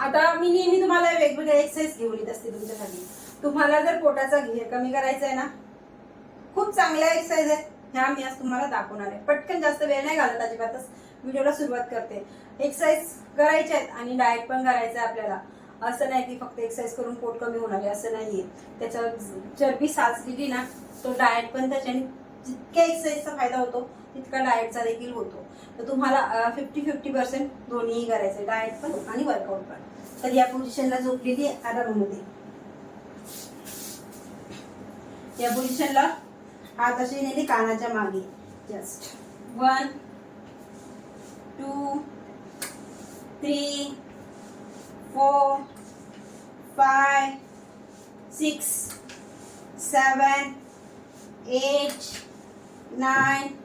आता मी नेहमी तुम्हाला वेगवेगळ्या एक्सरसाइज घेऊन येत असते तुमच्यासाठी. तुम्हाला जर पोटाचा घेर कमी करायचा आहे ना खूप चांगल्या एक्सरसाइज आहेत. ह्या मी आज तुम्हाला दाखवणार आहे. पटकन जास्त वेळ नाही घालत अजिबातच. व्हिडिओला सुरुवात करते. एक्सरसाइज करायच्या आहेत आणि डाएट पण करायचं आहे आपल्याला. असं नाही की फक्त एक्सरसाइज करून पोट कमी होणार आहे असं नाहीये. त्याच्यावर चरबी साचलेली ना तो डाएट पण त्याच्याने जितक्या एक्सरसाइजचा फायदा होतो तितका डाएटचा देखील होतो. तर तुम्हाला फिफ्टी फिफ्टी पर्सेंट दोन्हीही करायचं डाएट पण आणि वर्कआउट पण. तर या पोझिशनला झोपलेली आहे आराममध्ये या पोझिशनला हात असे नेले कानाच्या मागे. Just one two three four five six seven eight nine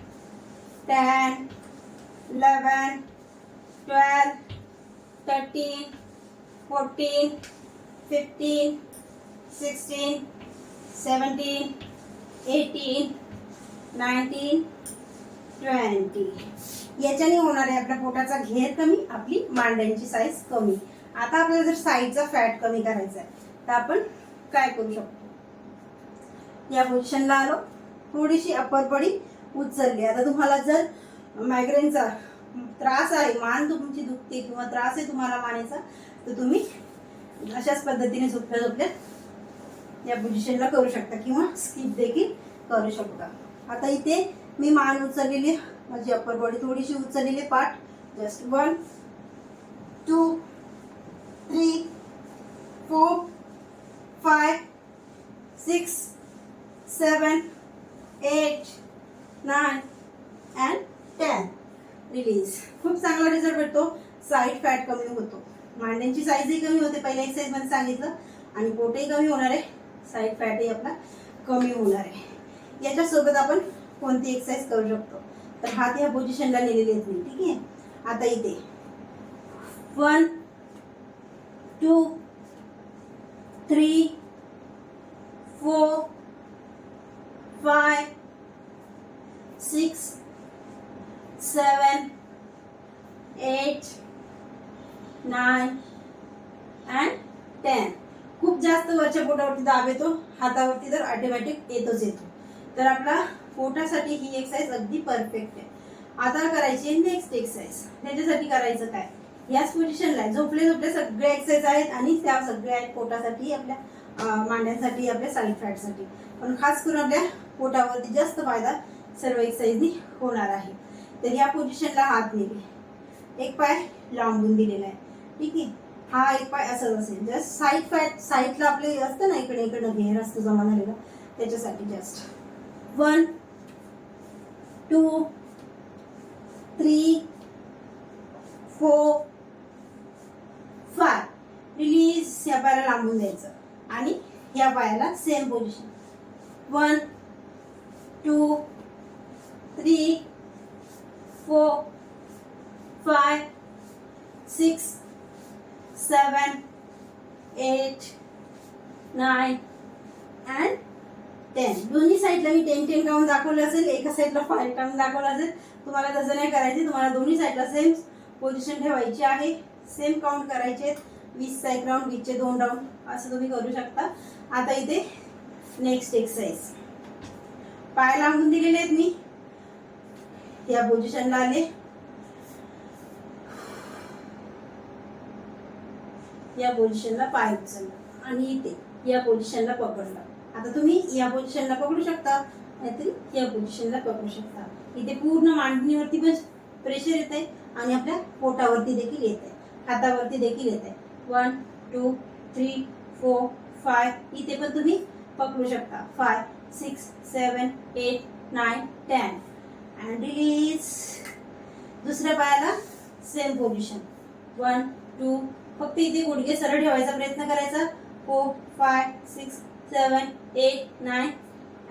ten eleven twelve thirteen fourteen fifteen sixteen seventeen eighteen nineteen twenty. याच्याने होणार आहे आपल्या पोटाचा घेर कमी आपली मांड्यांची साईज कमी. आता आपल्याला जर साईजचा फॅट कमी करायचा आहे तर आपण काय करू शकतो? या पोझिशनला आलो. थोडीशी अपर बॉडी उचलली. आता तुम्हाला जर मायग्रेनचा त्रास आहे मान तुमची दुखते किंवा त्रास आहे तुम्हाला मानेचा तर तुम्ही अशाच पद्धतीने झोपल्या झोपल्या या पोझिशनला करू शकता किंवा स्किप देखील करू शकता आता इथे मी मान उचललेली आहे. माझी अप्पर बॉडी थोडीशी उचललेली आहे, पाठ just one two three four five six seven eight nine and ten release खूप चांगला रिझल्ट भेटतो साईड फॅट कमी होतो. मांड्यांची साईजही कमी होते पहिल्या एक्सरसाइजमध्ये सांगितलं. आणि पोटही कमी होणार आहे साईड फॅटही आपला कमी होणार आहे. याच्यासोबत आपण कोणती एक्सरसाइज करू शकतो? तर हात ह्या पोझिशनला नेलेले आहेत मी ठीक आहे? आता इथे. One two three four five six seven eight nine and ten खूप जास्त वरच्या पोटावरती दाब येतो हातावरती तर ऑटोमॅटिक येतोच येतो. तर आपला पोटासाठी ही एक्सरसाइज अगदी परफेक्ट आहे. आता करायची नेक्स्ट एक्सरसाइज त्याच्यासाठी करायचं काय? याच पोझिशनला झोपले झोपले सगळे एक्सरसाइज आहेत आणि त्या सगळ्या आहेत पोटासाठी आपल्या मांड्यांसाठी आपल्या साईड फॅटसाठी पण खास करून आपल्या पोटावरती जास्त फायदा सर्व एक्सरसाइजनी होणार आहे. तर या पोझिशनला हात नेले. एक पाय लांबून दिलेला आहे. ठीक आहे? हा एक पाय असंच असेल. जस्ट साईड पाय साईडला आपले असतं ना इकडे इकडे घेर असतो जमा झालेला त्याच्यासाठी just one two three four five release या पायाला लांबून द्यायचं. आणि या पायाला same position one two three four five six seven eight nine and ten दोन्ही साईडला मी टेन टेन काउंट दाखवलं असेल. एका साईडला फाईव्ह काउंट दाखवलं असेल. तुम्हाला तसं नाही करायचे. तुम्हाला दोन्ही साईडला सेम पोझिशन ठेवायची आहे. सेम काउंट करायचे वीस साईड राऊंड वीसचे दोन राऊंड असं तुम्ही करू शकता. आता इथे नेक्स्ट एक्सरसाइज पाय लांबून दिलेले आहेत मी. या पोझिशनला आले. या पोझिशनला पाय उचलला आणि इथे या पोझिशनला पकडला. आता तुम्ही या पोझिशनला पकडू शकता नाहीतरी या पोझिशनला पकडू शकता. इथे पूर्ण मांडणीवरती पण प्रेशर येत आहे आणि आपल्या पोटावरती देखील येत आहे हातावरती देखील येत आहे one two three four five इथे पण तुम्ही पकडू शकता. Five six seven eight nine ten and release दुसऱ्या पायाला सेम पोझिशन वन टू फक्त इथे गुडघे सरळ ठेवायचा प्रयत्न करायचा. Four five six seven eight nine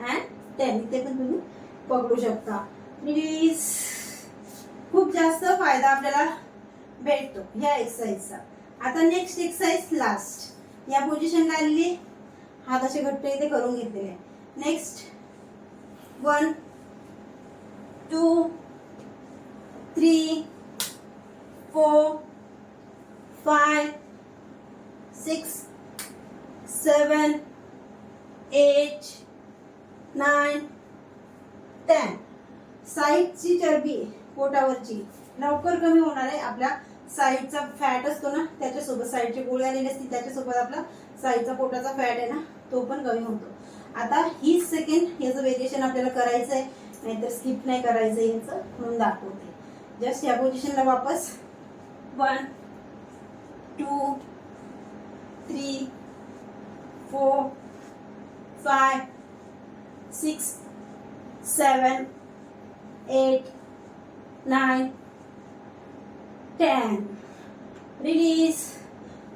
and ten इथे पण तुम्ही पकडू शकता. प्लीज खूप जास्त फायदा आपल्याला भेटतो ह्या एक्सरसाइजचा आता नेक्स्ट एक्सरसाइज लास्ट या पोझिशनला आलेली हात असे घट्ट इथे करून घेतलेले next one two three four five six seven eight, nine ten साईडची चरबी पोटावरची लवकर कमी होणार आहे. आपल्या साईडचा फॅट असतो ना त्याच्यासोबत साईडची गोळी आलेली असते त्याच्यासोबत आपला साईडचा पोटाचा फॅट आहे ना तो पण कमी होतो. आता ही सेकंड याचं वेरिएशन आपल्याला करायचं आहे नाहीतर स्किप नाही करायचं आहे याचं म्हणून दाखवते. जस्ट या पोझिशनला वापस. One two three four five six seven eight nine ten. Release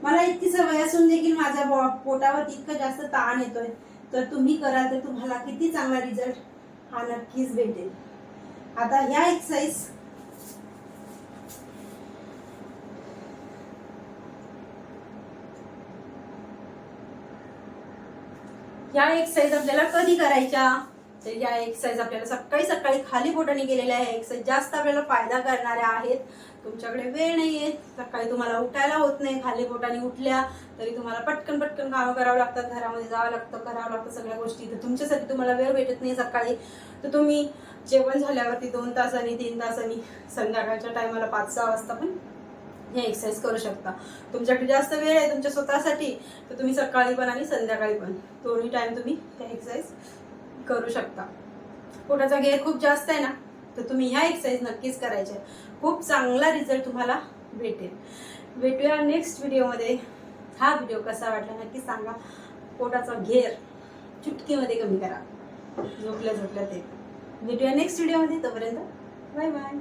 मला इतकी सवय असून देखील माझ्या बॉ पोटावर इतकं जास्त ताण येतोय. तर तुम्ही कराल तर तुम्हाला किती चांगला रिझल्ट हा नक्कीच भेटेल. आता ह्या एक्सरसाइज ह्या एक्सरसाइज आपल्याला कधी करायच्या? तर या एक्सरसाइज आपल्याला सकाळी सकाळी खाली पोटाने केलेल्या आहे एक्सरसाइज जास्त आपल्याला फायदा करणाऱ्या आहेत. तुमच्याकडे वेळ नाहीये. सकाळी तुम्हाला उठायला होत नाही. खाली पोटाने उठल्या तरी तुम्हाला पटकन पटकन कामं करावं लागतात. घरामध्ये जावं लागतं करावं लागतं सगळ्या गोष्टी. तर तुमच्यासाठी तुम्हाला वेळ भेटत नाही सकाळी. तर तुम्ही जेवण झाल्यावरती दोन तासांनी तीन तासांनी संध्याकाळच्या टायमाला पाच सहा वाजता पण हे एक्सरसाइज करू शकता. तुमच्याकडे जास्त वेळ आहे तुमच्या स्वतःसाठी तर तुम्ही सकाळी पण आणि संध्याकाळी पण दोन्ही टाइम तुम्ही हे एक्सरसाइज करू शकता. पोटाचा गेअर खूप जास्त आहे ना तर तुम्ही ह्या एक्सरसाइज नक्कीच करायच्या खूप चांगला रिझल्ट तुम्हाला भेटेल. भेटूया नेक्स्ट व्हिडिओमध्ये हा व्हिडिओ कसा वाटला नक्की सांगा. पोटाचा घेर चुटकीमध्ये कमी करा. झोपल्या झोपल्या ते. भेटूया नेक्स्ट व्हिडिओमध्ये तोपर्यंत बाय बाय